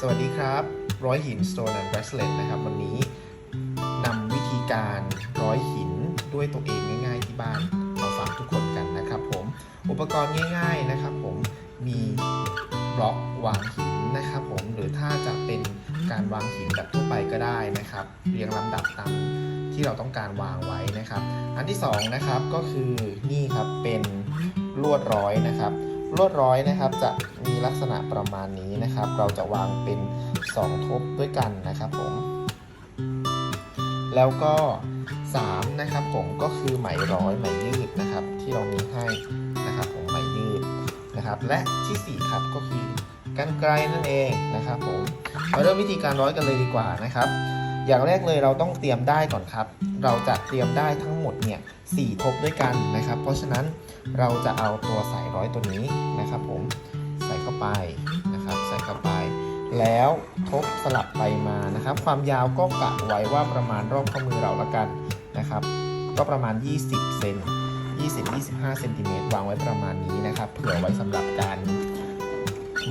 สวัสดีครับ ร้อยหิน Stone and Bracelet นะครับ วันนี้นำวิธีการร้อยหินด้วยตัวเองง่าย ๆ ที่บ้านมาฝากทุกคนกันนะครับผม อุปกรณ์ง่าย ๆนะครับผมมีบล็อกวางหินนะครับผมหรือถ้าจะเป็นการวางหินแบบทั่วไปก็ได้นะครับ เรียงลำดับตามที่เราต้องการวางไว้นะครับ อันที่สองนะครับก็คือนี่ครับเป็นลวดร้อยนะครับ ลวดร้อยนะครับจะมีลักษณะประมาณนี้นะครับ เราจะวางเป็น 2 ทบด้วยกันนะครับผม แล้วก็ 3 นะครับผมก็คือไหมร้อยไหมยืดนะครับ ที่เรามีให้นะครับผมไหมยืดนะครับ และทีสี่4 ครับก็คือกันไกลนั่นเองนะครับผมมาเริ่มวิธีการร้อยกันเลยดีกว่านะครับ อย่างแรกเลยเราต้องเตรียมได้ก่อนครับ เราจะเตรียมได้ทั้งหมดเนี่ยสี่ทบด้วยกันนะครับ เพราะฉะนั้นเราจะเอาตัวสายร้อยตัวนี้นะครับ ผมใส่เข้าไปนะครับ ใส่เข้าไป แล้วทบสลับไปมานะครับ ความยาวก็กะไว้ว่าประมาณรอบข้อมือเราละกันนะครับ ก็ประมาณ 20เซน20-25เซนติเมตรวางไว้ประมาณนี้นะครับ เผื่อไว้สำหรับการ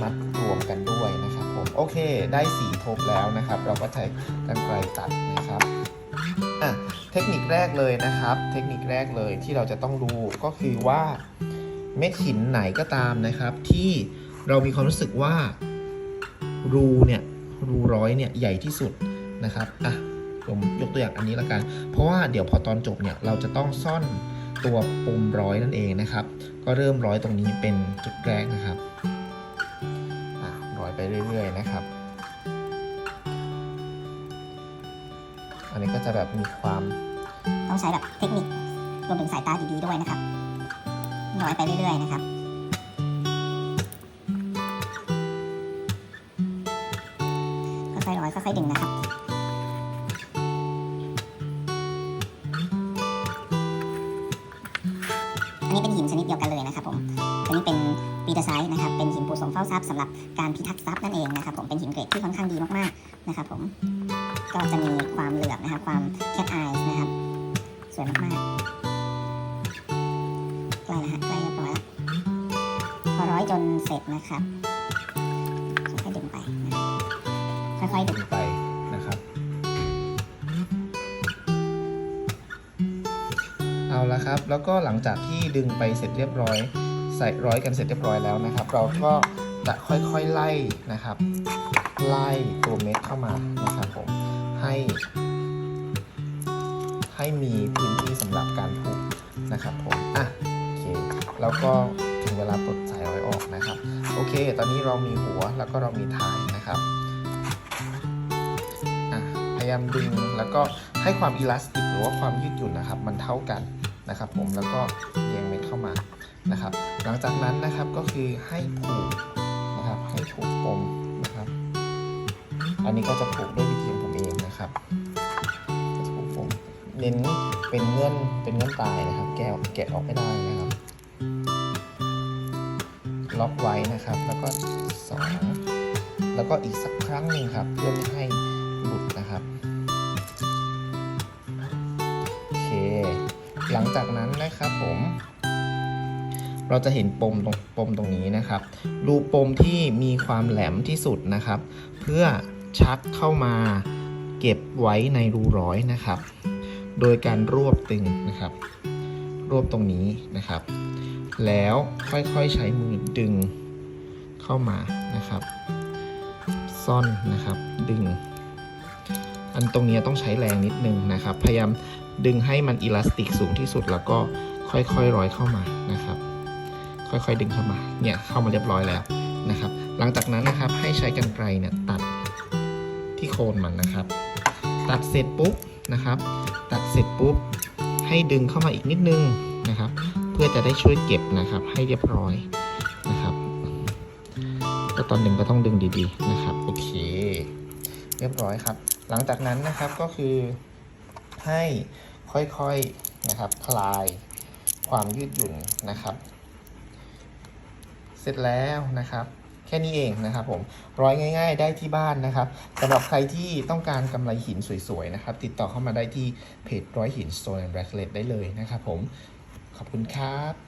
มัดรวมกันด้วยนะครับผมโอเคได้สีทบแล้วนะครับ เราก็ใช้กันไกรตัดนะครับอะเทคนิคแรกเลยนะครับ เทคนิคแรกเลยที่เราจะต้องดูก็คือว่าเม็ดหินไหนก็ตามนะครับ ที่เรามีความรู้สึกว่ารูเนี่ยรูร้อยเนี่ยใหญ่ที่สุดนะครับอะผมยกตัวอย่างอันนี้ละกัน เพราะว่าเดี๋ยวพอตอนจบเนี่ยเราจะต้องซ่อนตัวปุ่มร้อยนั่นเองนะครับ ก็เริ่มร้อยตรงนี้เป็นจุดแรกนะครับ ไปเรื่อยๆนะครับ อันนี้ก็จะแบบมีความต้องใช้แบบเทคนิครวมถึงสายตาดีๆด้วยนะครับร้อยไปเรื่อยๆนะครับค่อยๆร้อยค่อยๆดึงนะครับอันนี้เป็นหินชนิดเดียวกันเลยนะครับผมตัวนี้เป็นปีเตอร์ไซต์นะครับ เป็น ฝ้าทรัพย์สำหรับการพิทักษ์ทรัพย์นั่นเองนะครับผมเป็นหินเกรดที่ค่อนข้างดีมากๆนะครับผมก็จะมีความเหลือบนะครับความแคทไอส์นะครับสวยมากๆใกล้แล้วฮะใกล้เรียบร้อยแล้วพอร้อยจนเสร็จนะครับค่อยๆดึงไปนะค่อยๆดึงดึงไปนะครับเอาละครับ แล้วก็หลังจากที่ดึงไปเสร็จเรียบร้อย ใส่ร้อยกันเสร็จเรียบร้อยแล้วนะครับ เราก็ จะค่อยๆไล่นะครับ ไล่ตัวเม็ดเข้ามานะครับผมให้ ให้มีพื้นที่สำหรับการผูกนะครับผมอะโอเคแล้วก็ถึงเวลาปลดสายร้อยออกนะครับ โอเค ตอนนี้เรามีหัวแล้วก็เรามีท้ายนะครับพยายามดึงแล้วก็ให้ความอิลาสติกหรือว่าความยืดหยุ่นนะครับ มันเท่ากันนะครับ ผมแล้วก็เรียงเม็ดเข้ามานะครับ หลังจากนั้นนะครับก็คือให้ผูก ให้ผูกปมนะครับ อันนี้ก็จะผูกด้วยวิธีของผมเองนะครับก็จะผูกปมเน้นเป็นเงื่อนเป็นเงื่อนตายนะครับ แกะออกแกะออกไม่ได้นะครับ ล็อกไว้นะครับ แล้วก็สองแล้วก็อีกสักครั้งหนึ่งครับ เพื่อไม่ให้หลุดนะครับโอเค หลังจากนั้นนะครับผม เราจะเห็นปมตรงปมตรงนี้นะครับ รูปมที่มีความแหลมที่สุดนะครับ เพื่อชักเข้ามาเก็บไว้ในรูร้อยนะครับ โดยการรวบตึงนะครับ รวบตรงนี้นะครับ แล้วค่อยๆใช้มือดึงเข้ามานะครับ ซ่อนนะครับดึง อันตรงนี้ต้องใช้แรงนิดนึงนะครับ พยายามดึงให้มันอิลาสติกสูงที่สุดแล้วก็ค่อยๆร้อยเข้ามานะครับ ค่อยๆ ดึงเข้ามา เนี่ยเข้ามาเรียบร้อยแล้วนะครับ หลังจากนั้นนะครับให้ใช้กรรไกรเนี่ยตัดที่โคนมันนะครับ ตัดเสร็จปุ๊บนะครับ ตัดเสร็จปุ๊บให้ดึงเข้ามาอีกนิดนึงนะครับ เพื่อจะได้ช่วยเก็บนะครับ ให้เรียบร้อยนะครับ ก็ตอนดึงก็ต้องดึงดีๆนะครับโอเค เรียบร้อยครับ หลังจากนั้นนะครับก็คือให้ค่อยๆนะครับ คลายความยืดหยุ่นนะครับ สร็จแล้วนะครับ แค่นี้เองนะครับผมร้อยง่าย ๆ ได้ที่บ้านนะครับสำหรับใครที่ต้องการกำไรหินสวยๆนะครับ ติดต่อเข้ามาได้ที่เพจร้อยหิน Stone and Bracelet ได้เลยนะครับผมขอบคุณครับ